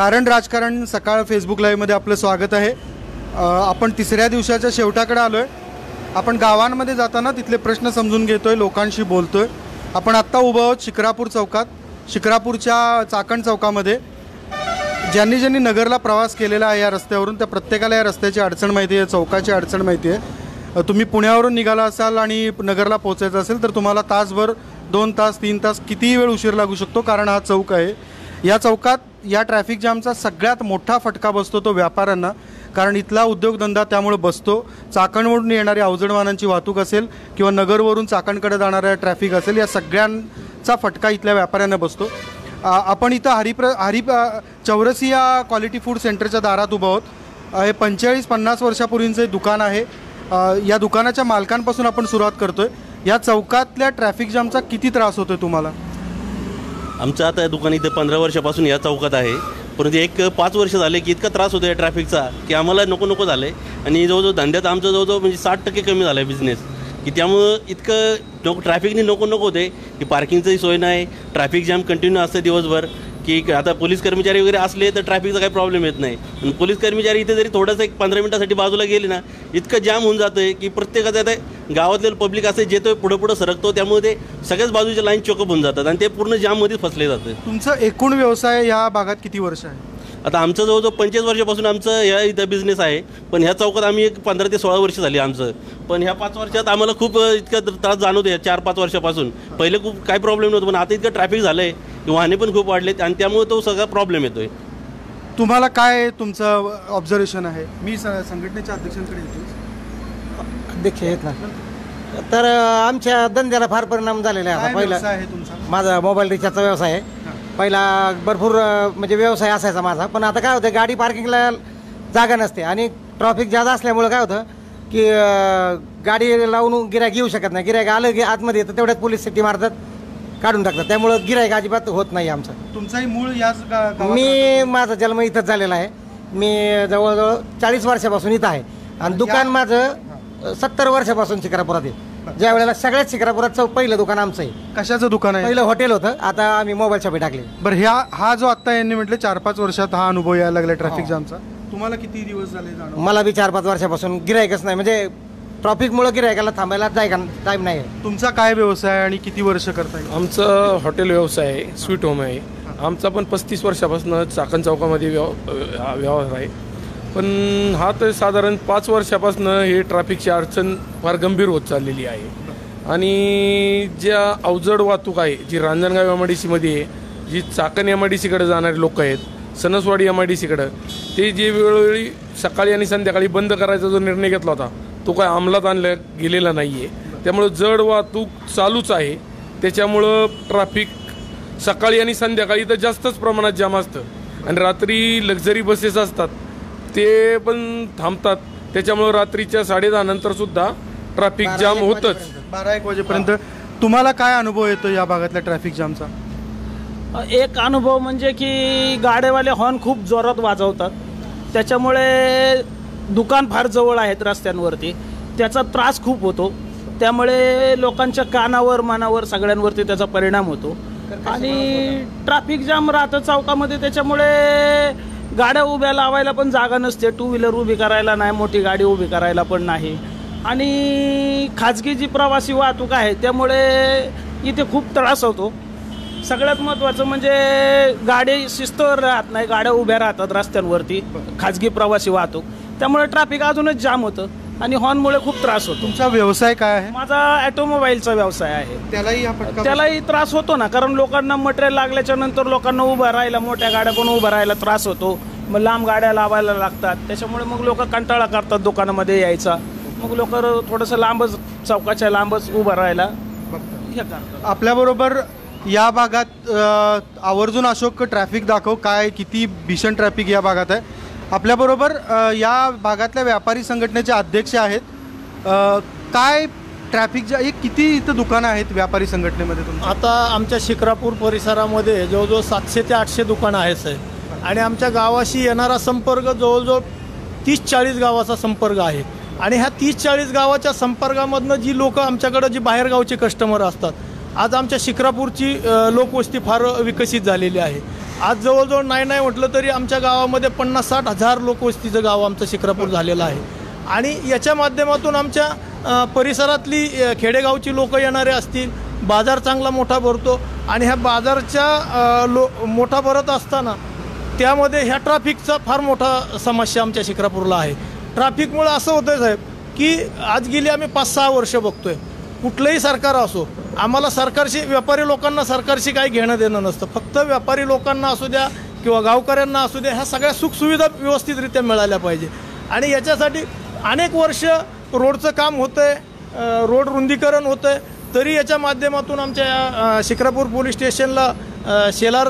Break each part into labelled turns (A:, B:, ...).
A: कारण राजकारण सकाळ फेसबुक लाईव्हमध्ये आपलं स्वागत आहे. आपण तिसऱ्या दिवसाच्या शेवटाकडे आलो आहे आपण गावांमध्ये जाताना तिथले प्रश्न समजून घेतो आहे लोकांशी बोलतो आहे आपण आत्ता उभं आहोत शिक्रापूर चौकात शिक्रापूरच्या चाकण चौकामध्ये. ज्यांनी ज्यांनी नगरला प्रवास केलेला आहे या रस्त्यावरून त्या प्रत्येकाला या रस्त्याची अडचण माहिती आहे चौकाची अडचण माहिती आहे. तुम्ही पुण्यावरून निघाला असाल आणि नगरला पोहोचायचं असेल तर तुम्हाला तासभर दोन तास तीन तास कितीही वेळ उशीर लागू शकतो कारण हा चौक आहे. या चौकात या ट्रॅफिक जॅमचा सगळ्यात मोठा फटका बसतो तो व्यापाऱ्यांना. कारण इथला उद्योगधंदा त्यामुळे बसतो. चाकणवरून येणारी अवजड वाहनांची वाहतूक असेल किंवा नगरवरून चाकणकडे जाणाऱ्या ट्रॅफिक असेल या सगळ्यांचा फटका इथल्या व्यापाऱ्यांना बसतो. आपण इथं हरिप्र हरि चौरसी या क्वालिटी फूड सेंटरच्या दारात उभं आहोत. हे पंचेचाळीस पन्नास वर्षापूर्वींचं दुकान आहे. या दुकानाच्या मालकांपासून आपण सुरुवात करतोय. या चौकातल्या ट्रॅफिक जामचा किती त्रास होतोय तुम्हाला?
B: आमचं आता दुकान इथं पंधरा वर्षापासून या चौकात आहे. परंतु एक पाच वर्ष झाले की इतका त्रास होतो या ट्रॅफिकचा की आम्हाला नको नको झालं. आहे आणि जवळजवळ धंद्यात आमचं जवळजवळ म्हणजे साठ टक्के कमी झालं आहे बिझनेस की त्यामुळं इतकं नको ट्रॅफिकने नको नको होते की पार्किंगचंही सोय नाही ट्रॅफिक जॅम कंटिन्यू असते दिवसभर. की आता पोलीस कर्मचारी वगैरे असले तर ट्रॅफिकचा काही प्रॉब्लेम येत नाही. आणि पोलीस कर्मचारी इथे जरी थोडंसं एक पंधरा मिनिटासाठी बाजूला गेले ना इतकं जाम होऊन जातं आहे की प्रत्येकाचं आता गावातले पब्लिक असं जेतो पुढं पुढं सरकतो त्यामुळे ते सगळ्याच बाजूच्या लाईन चोकअप होऊन जातात आणि ते पूर्ण जाममध्येच फसले जातं
A: तुमचं एकूण व्यवसाय या भागात किती वर्ष आहे?
B: आता आमचं जवळजवळ पंचवीस वर्षापासून आमचं ह्या इथं बिझनेस आहे. पण ह्या चौकात आम्ही एक पंधरा ते सोळा वर्ष झाली आमचं. पण ह्या पाच वर्षात आम्हाला खूप इतका त्रास जाणवतो या चार पाच वर्षापासून. पहिले खूप काही प्रॉब्लेम नव्हतं पण आता इतकं ट्रॅफिक झालं आहे की वाहने पण खूप वाढलेत आणि त्यामुळे तो सगळा प्रॉब्लेम येतोय.
A: तुम्हाला काय तुमचं ऑब्झर्वेशन आहे? मी संघटनेच्या अध्यक्षांकडे येतो.
C: अध्यक्ष आहेत ना. तर आमच्या धंद्याला फार परिणाम झालेला आहे
A: काय
C: आता पहिला
A: व्यवसाय आहे तुमचा?
C: माझा मोबाईल रिचार्जचा व्यवसाय आहे. पहिला भरपूर म्हणजे व्यवसाय असायचा माझा. पण आता काय होतं गाडी पार्किंगला जागा नसते आणि ट्रॉफिक जादा असल्यामुळं काय होतं की गाडी लावून गिरायक येऊ शकत नाही. गिरायक आलं की आतमध्ये येतं तेवढ्यात पोलीस सिटी मारतात काढून टाकतात. त्यामुळं गिरायक अजिबात होत नाही आमचं.
A: तुमचाही मूळ याच गा- गावात
C: मी माझा जन्म इथंच झालेला आहे. मी जवळजवळ चाळीस वर्षापासून इथं आहे. आणि दुकान माझं सत्तर वर्षापासून शिक्रापुरात आहे. ज्या वेळेला सगळ्यात शिक्रापुरात चौ पहिलं दुकान आमचं आहे.
A: कशाचं दुकान आहे?
C: पहिलं हॉटेल होतं. आता आम्ही मोबाईल शॉपी टाकले.
A: बरं ह्या हा जो आता यांनी म्हटलं चार पाच वर्षात हा अनुभव यायला लागला ट्रॅफिक जामचा तुम्हाला किती दिवस झाले
C: मला बी चार पाच वर्षापासून गिरायकच नाही. म्हणजे ट्रॉफिकमुळं गिरायकाला थांबायला जायगा टाईम नाही आहे.
A: तुमचा काय व्यवसाय आहे आणि किती वर्ष करताय?
D: आमचं हॉटेल व्यवसाय आहे स्वीट होम आहे. आमचा पण पस्तीस वर्षापासून चाकण चौकामध्ये व्यव हा व्यवहार आहे. पण हा तर साधारण पाच वर्षापासून हे ट्रॅफिकची अडचण फार गंभीर होत चाललेली आहे. आणि ज्या अवजड वाहतूक आहे जी रांजणगाव एम आय डी सीमध्ये आहे जी चाकण एम आय डी सीकडे जाणारे लोक आहेत सणसवाडी एम आय डी सीकडं ते जे वेळोवेळी सकाळी आणि संध्याकाळी बंद करायचा जो निर्णय घेतला होता तो काय अंमलात आणला गेलेला नाही आहे त्यामुळं जड वाहतूक चालूच आहे. त्याच्यामुळं ट्रॅफिक सकाळी आणि संध्याकाळी तर जास्तच प्रमाणात जाम असतं. आणि रात्री लक्झरी बसेस असतात. ते पण थांबतात. त्याच्यामुळं रात्रीच्या साडेदहा नंतर सुद्धा ट्रॅफिक जाम होतच.
A: बारा एक वाजेपर्यंत. तुम्हाला काय अनुभव येतो या भागातल्या ट्रॅफिक जामचा
E: एक अनुभव म्हणजे की गाड्यावाले हॉर्न खूप जोरात वाजवतात. त्याच्यामुळे दुकान फार जवळ आहेत रस्त्यांवरती. त्याचा त्रास खूप होतो. त्यामुळे लोकांच्या कानावर मनावर सगळ्यांवरती त्याचा परिणाम होतो. आणि ट्रॅफिक जाम राहतं चौकामध्ये त्याच्यामुळे गाड्या उभ्या लावायला पण जागा नसते. टू व्हीलर उभी करायला नाही मोठी गाडी उभी करायला पण नाही. आणि खाजगी जी प्रवासी वाहतूक आहे त्यामुळे इथे खूप त्रास होतो. सगळ्यात महत्त्वाचं म्हणजे गाडी शिस्तवर राहत नाही गाड्या उभ्या राहतात रस्त्यांवरती खाजगी प्रवासी वाहतूक. त्यामुळे ट्रॅफिक अजूनच जाम होतं. आणि हॉर्नमुळे खूप त्रास होतो.
A: तुमचा व्यवसाय काय आहे?
E: माझा ऑटोमोबाईलचा व्यवसाय आहे.
A: त्यालाही हा फटका
E: त्यालाही त्रास होतो ना कारण लोकांना मटेरियल लागल्याच्या नंतर लोकांना उभं राहायला मोठ्या गाड्या पण उभं राहायला त्रास होतो. मग लांब गाड्या लावायला लागतात. त्याच्यामुळे मग लोक कंटाळा करतात दुकानामध्ये यायचा. मग लोक थोडंसं लांबच चौकाच्या लांबच उभं राहायला हे करतात.
A: आपल्याबरोबर या भागात अ, आवर्जून अशोक ट्रॅफिक दाखव. काय किती भीषण ट्रॅफिक या भागात आहे? आपल्याबरोबर या भागातल्या व्यापारी संघटनेचे अध्यक्ष आहेत. काय ट्रॅफिक ज्या एक किती इथं दुकानं आहेत व्यापारी संघटनेमध्ये तुमच्या?
F: आता आमच्या शिक्रापूर परिसरामध्ये जवळजवळ सातशे ते आठशे दुकानं आहेत साहेब. आणि आमच्या गावाशी येणारा संपर्क जवळजवळ तीस चाळीस गावाचा संपर्क आहे. आणि ह्या तीस चाळीस गावाच्या संपर्कामधनं जी लोकं आमच्याकडं जी बाहेरगावचे कस्टमर असतात आज आमच्या शिक्रापूरची लोकवस्ती फार विकसित झालेली आहे. आज जवळजवळ नाही नाही म्हटलं तरी आमच्या गावामध्ये पन्नास साठ हजार लोकवस्तीचं गाव आमचं शिक्रापूर झालेलं आहे. आणि याच्या माध्यमातून आमच्या परिसरातली खेडेगावची लोकं येणारे असतील बाजार चांगला मोठा भरतो आणि ह्या बाजारच्या लो मोठा भरत असताना त्यामध्ये ह्या ट्रॅफिकचा फार मोठा समस्या आमच्या शिक्रापूरला आहे. ट्रॅफिकमुळं असं होतं साहेब की आज गेली आम्ही पाच सहा वर्ष बघतोय. कुठलंही सरकार असो आम्हाला सरकारशी व्यापारी लोकांना सरकारशी काही घेणं देणं नसतं. फक्त व्यापारी लोकांना असू द्या किंवा गावकऱ्यांना असू द्या ह्या सगळ्या सुखसुविधा व्यवस्थितरित्या मिळाल्या पाहिजे. आणि याच्यासाठी अनेक वर्ष रोडचं काम होतं आहे रोड रुंदीकरण होतं आहे तरी याच्या माध्यमातून आमच्या शिक्रापूर पोलीस स्टेशनला Shelar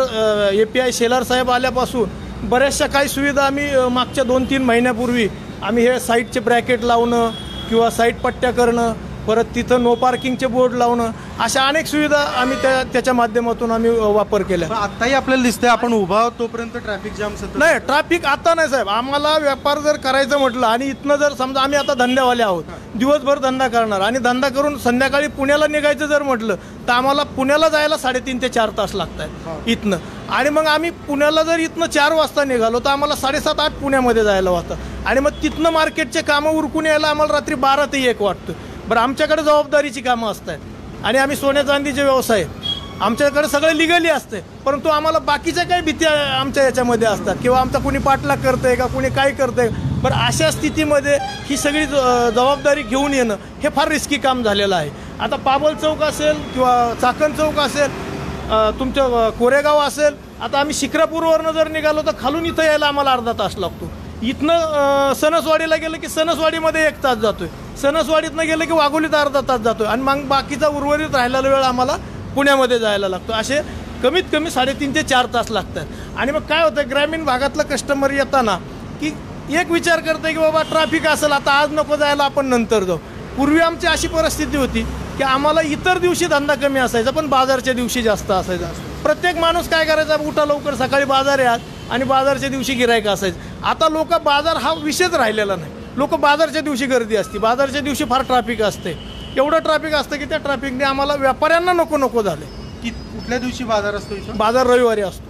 F: A P I Shelar साहेब आल्यापासून बऱ्याचशा काही सुविधा आम्ही मागच्या दोन तीन महिन्यापूर्वी आम्ही हे साईटचे ब्रॅकेट लावणं किंवा साईट पट्ट्या करणं परत तिथं नो पार्किंगचे बोर्ड लावणं अशा अनेक सुविधा आम्ही त्या त्याच्या माध्यमातून आम्ही वापर केल्या.
A: पण आताही आपल्याला दिसतंय आपण उभा आहोत तोपर्यंत ट्रॅफिक जाम सतत
F: नाही ट्रॅफिक आता नाही साहेब. आम्हाला व्यापार जर करायचं म्हटलं आणि इथनं जर समजा आम्ही आता धंद्यावाले आहोत दिवसभर धंदा करणार आणि धंदा करून संध्याकाळी पुण्याला निघायचं जर म्हटलं तर आम्हाला पुण्याला जायला साडेतीन ते चार तास लागत आहेत इथनं. आणि मग आम्ही पुण्याला जर इथनं चार वाजता निघालो तर आम्हाला साडेसात आठ पुण्यामध्ये जायला वाटतं. आणि मग तिथनं मार्केटचे कामं उरकून यायला आम्हाला रात्री बारा ते एक वाटतं. बरं आमच्याकडे जबाबदारीची कामं असतात. आणि आम्ही सोन्या चांदीचे व्यवसाय. आमच्याकडे सगळं लिगली असते. परंतु आम्हाला बाकीच्या काही भीती आमच्या याच्यामध्ये असतात. किंवा आमचा कुणी पाठलाग करतंय का कुणी काय करतंय. बरं अशा स्थितीमध्ये ही सगळी ज- जबाबदारी घेऊन येणं हे फार रिस्की काम झालेलं आहे. आता पाबल चौक असेल किंवा चाकण चौक असेल तुमचं कोरेगाव असेल आता आम्ही शिक्रापूरवरनं जर निघालो तर खालून इथं यायला आम्हाला अर्धा तास लागतो. इथनं सणसवाडीला गेलं की सणसवाडीमध्ये एक तास जातोय. सणसवाडीतनं गेलं की वाघोलीत अर्धा तास जातो आणि मग बाकीचा उर्वरित राहिलेला वेळ आम्हाला पुण्यामध्ये जायला लागतो. असे कमीत कमी साडेतीन ते चार तास लागतात. आणि मग काय होतं ग्रामीण भागातलं कस्टमर येताना की एक विचार करते की बाबा ट्रॅफिक असेल आता आज नको जायला आपण नंतर जाऊ. पूर्वी आमची अशी परिस्थिती होती की आम्हाला इतर दिवशी धंदा कमी असायचा पण बाजारच्या दिवशी जास्त असायचा. प्रत्येक माणूस काय करायचा उठा लवकर सकाळी बाजार यात आणि बाजारच्या दिवशी गिरायक असायचं. आता लोक बाजार हा विषयच राहिलेला नाही. लोक बाजारच्या दिवशी गर्दी असते बाजारच्या दिवशी फार ट्रॅफिक असते. एवढं ट्रॅफिक असतं की त्या ट्रॅफिकने आम्हाला व्यापाऱ्यांना नको नको झाले
A: की कुठल्या दिवशी बाजार असतो इथं
F: बाजार रविवारी असतो.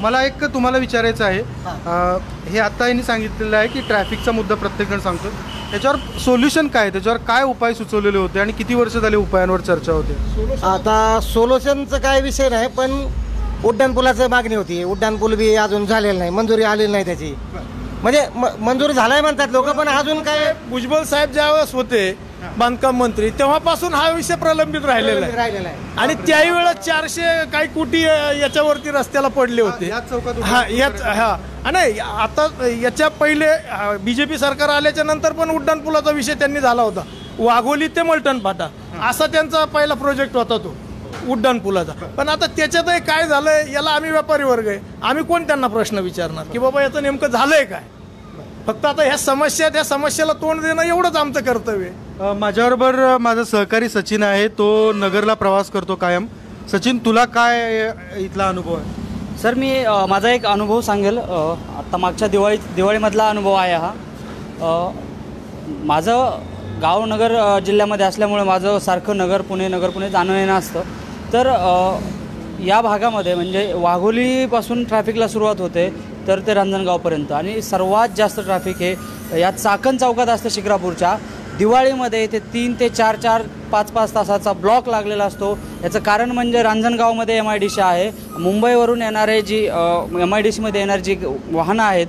A: मला एक तुम्हाला विचारायचं आहे. अं, हे आता यांनी सांगितलेलं आहे की ट्रॅफिकचा मुद्दा प्रत्येकजण सांगतो. त्याच्यावर सोल्युशन काय आहे? त्याच्यावर काय उपाय सुचवलेले होते आणि किती वर्ष झाले उपायांवर चर्चा होते?
C: आता सोल्युशनचं काय विषय नाही पण उड्डाणपुलाचं मागणी होती. उड्डाणपूल बी अजून झालेलं नाही मंजुरी आलेली नाही त्याची. म्हणजे म- मंजुरी झालाय म्हणतात लोक पण अजून काय
F: भुजबळ साहेब ज्यावेळेस होते बांधकाम मंत्री तेव्हापासून हा विषय प्रलंबित राहिलेला आहे. आणि त्याही वेळेस चारशे काही कोटी याच्यावरती रस्त्याला पडले होते. हा याच हा आणि आता याच्या पहिले बीजेपी सरकार आल्याच्यानंतर पण उड्डाणपुलाचा विषय त्यांनी झाला होता. वाघोली ते मलटण फाटा. असा त्यांचा पहिला प्रोजेक्ट होता तो. उड्डाणपुलाचा पण आता त्याच्यातही काय झालंय याला आम्ही व्यापारी वर्ग आहे. आम्ही कोण त्यांना प्रश्न विचारणार? की बाबा याचं नेमकं झालंय काय? फक्त आता ह्या समस्या त्या समस्येला तोंड देणं एवढंच आमचं कर्तव्य आहे.
A: अं, माझ्याबरोबर अं, माझा सहकारी सचिन आहे. तो नगरला प्रवास करतो कायम. सचिन तुला काय अं, इथला अनुभव आहे?
G: सर मी अ, माझा एक अनुभव सांगेल. अ, आत्ता मागच्या दिवाळी दिवाळीमधला अनुभव आहे हा. अ, माझं गाव नगर अ, जिल्ह्यामध्ये असल्यामुळे माझं सारखं नगर पुणे नगर पुणे जाणं येणं असतं. तर या भागामध्ये म्हणजे वाघोलीपासून ट्रॅफिकला सुरुवात होते तर ते रांजणगावपर्यंत. आणि सर्वात जास्त ट्रॅफिक हे या चाकण चौकात असतं शिक्रापूरच्या दिवाळीमध्ये ते तीन ते चार चार पाच पाच तासाचा ब्लॉक लागलेला असतो. याचं कारण म्हणजे रांजणगावमध्ये एम आय डी सी आहे. मुंबईवरून येणारे जी एम आय डी सीमध्ये येणारी जी वाहनं आहेत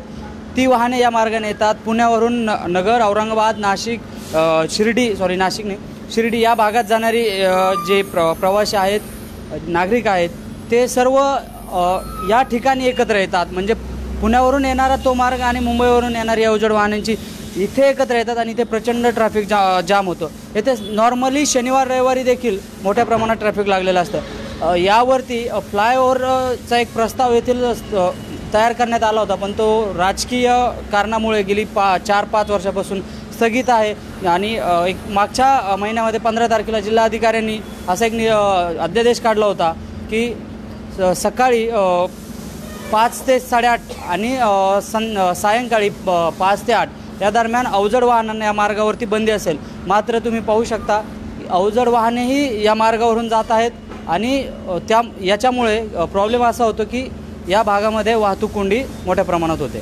G: ती वाहने या मार्गाने येतात. पुण्यावरून न नगर औरंगाबाद नाशिक शिर्डी सॉरी नाशिक नाही शिर्डी या भागात जाणारी जे प्र प्रवासी आहेत नागरिक आहेत ते सर्व या ठिकाणी एकत्र येतात. म्हणजे पुण्यावरून येणारा तो मार्ग आणि मुंबईवरून येणारी अवजड वाहनांची इथे एकत्र येतात आणि इथे प्रचंड ट्रॅफिक जा जाम होतं. येथे नॉर्मली शनिवार रविवारी देखील मोठ्या प्रमाणात ट्रॅफिक लागलेलं असतं. यावरती फ्लायओव्हरचा एक प्रस्ताव येथील तयार करण्यात आला होता पण तो राजकीय कारणामुळे गेली पा चार पाच वर्षापासून स्थगित आहे. आणि एक मागच्या महिन्यामध्ये पंधरा तारखेला जिल्हाधिकाऱ्यांनी असा एक नि अध्यादेश काढला होता की स- सकाळी पाच ते साडेआठ आणि सं सायंकाळी पाच ते आठ या दरम्यान अवजड वाहनांना या मार्गावरती बंदी असेल. मात्र तुम्ही पाहू शकता अवजड वाहनेही या मार्गावरून जात आहेत आणि त्या याच्यामुळे प्रॉब्लेम असा होतो की या भागामध्ये वाहतूक कोंडी मोठ्या प्रमाणात होते.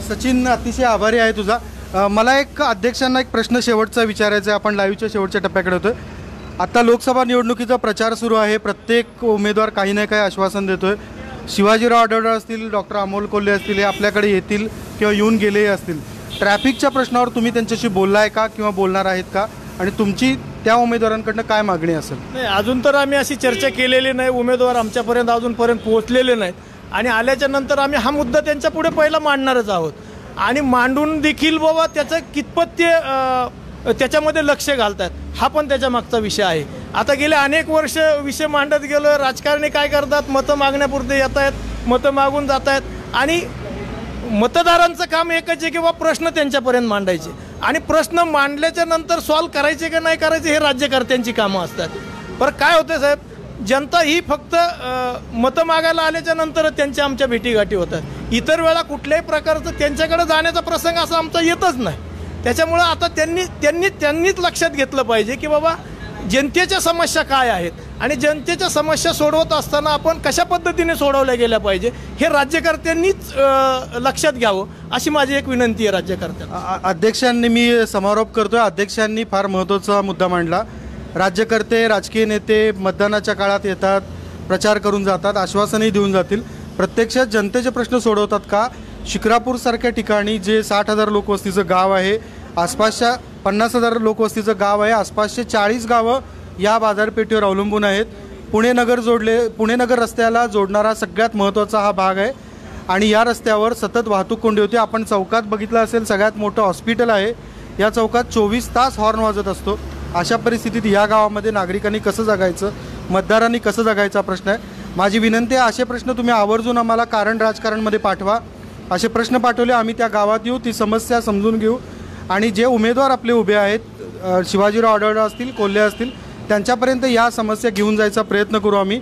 A: सचिन अतिशय आभारी आहे तुझा. मला एक अध्यक्षांना एक प्रश्न शेवटचा विचारायचा आहे. आपण लाईव्हच्या शेवटच्या टप्प्याकडे होतोय. आता लोकसभा निवडणुकीचा प्रचार सुरू आहे. प्रत्येक उमेदवार काही ना काही आश्वासन देतोय. शिवाजीराव आढळराव असतील डॉक्टर अमोल कोल्हे असतील हे आपल्याकडे येतील किंवा येऊन गेलेही असतील. ट्रॅफिकच्या प्रश्नावर तुम्ही त्यांच्याशी बोललाय का किंवा बोलणार आहेत का? आणि तुमची त्या उमेदवारांकडनं काय मागणी असेल?
F: नाही अजून तर आम्ही अशी चर्चा केलेली नाही. उमेदवार आमच्यापर्यंत अजूनपर्यंत पोहोचलेले नाहीत. आणि आल्याच्यानंतर आम्ही हा मुद्दा त्यांच्या पुढे पहिला मांडणारच आहोत. आणि मांडून देखील बाबा त्याचं कितपत ते त्याच्यामध्ये लक्ष घालतात. हा पण त्याच्या मागचा विषय आहे. आता गेले अनेक वर्ष विषय मांडत गेलो राजकारणी काय करतात? मतं मागण्यापुरते येत आहेत मतं मागून जात आहेत. आणि मतदारांचं काम एकच आहे की बा प्रश्न त्यांच्यापर्यंत मांडायचे. आणि प्रश्न मांडल्याच्या नंतर सॉल्व्ह करायचे का नाही करायचे हे राज्यकर्त्यांची कामं असतात. बरं काय होतं साहेब? जनता ही फक्त मतं मागायला आल्याच्यानंतर त्यांच्या आमच्या भेटीगाठी होतात. इतर वेळा कुठल्याही प्रकारचं त्यांच्याकडे जाण्याचा प्रसंग असा आमचा येतच नाही. त्याच्यामुळं आता त्यांनी त्यांनी त्यांनीच लक्षात घेतलं पाहिजे की बाबा जनतेच्या समस्या काय आहेत आणि जनतेच्या समस्या सोडवत असताना आपण कशा पद्धतीने सोडवल्या गेल्या पाहिजे हे राज्यकर्त्यांनीच लक्षात घ्यावं अशी माझी एक विनंती आहे राज्यकर्त्यांना.
A: अध्यक्षांनी मी समारोप करतोय. अध्यक्षांनी फार महत्त्वाचा मुद्दा मांडला. राज्यकर्ते राजकीय नेते मतदानाच्या काळात येतात प्रचार करून जातात आश्वासनही देऊन जातील. प्रत्यक्षात जनतेचे प्रश्न सोडवतात का? शिक्रापूरसारख्या ठिकाणी जे साठ हजार लोकवस्तीचं गाव आहे आसपासच्या पन्नास हजार लोकवस्तीचं गाव आहे आसपासचे चाळीस गावं या बाजारपेठेवर अवलंबून आहेत. पुणे नगर जोडले पुणे नगर रस्त्याला जोडणारा सगळ्यात महत्त्वाचा हा भाग आहे. आणि या रस्त्यावर सतत वाहतूक कोंडी होती. आपण चौकात बघितलं असेल सगळ्यात मोठं हॉस्पिटल आहे. या चौकात चोवीस तास हॉर्न वाजत असतो. अशा परिस्थितीत या गावामध्ये नागरिकांनी कसं जगायचं? मतदारांनी कसं जगायचा? प्रश्न आहे. माझी विनंती आहे असे प्रश्न तुम्ही आवर्जून आम्हाला कारण राजकारणमध्ये पाठवा. असे प्रश्न पाठवले आम्ही त्या गावात येऊ ती समस्या समजून घेऊ. आणि जे उमेदवार आपले उभे आहेत शिवाजीराव आढळराव असतील कोल्हे असतील त्यांच्यापर्यंत या समस्या घेऊन जायचा प्रयत्न करू आम्ही.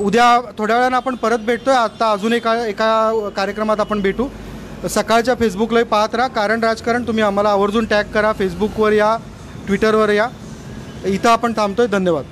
A: उद्या थोड्या वेळानं आपण परत भेटतोय. आत्ता अजून एका एका कार्यक्रमात आपण भेटू. सकाळच्या फेसबुकलाही पाहत राहा. कारण राजकारण तुम्ही आम्हाला आवर्जून टॅग करा. फेसबुकवर या ट्विटरवर या. इथं आपण थांबतो आहे धन्यवाद.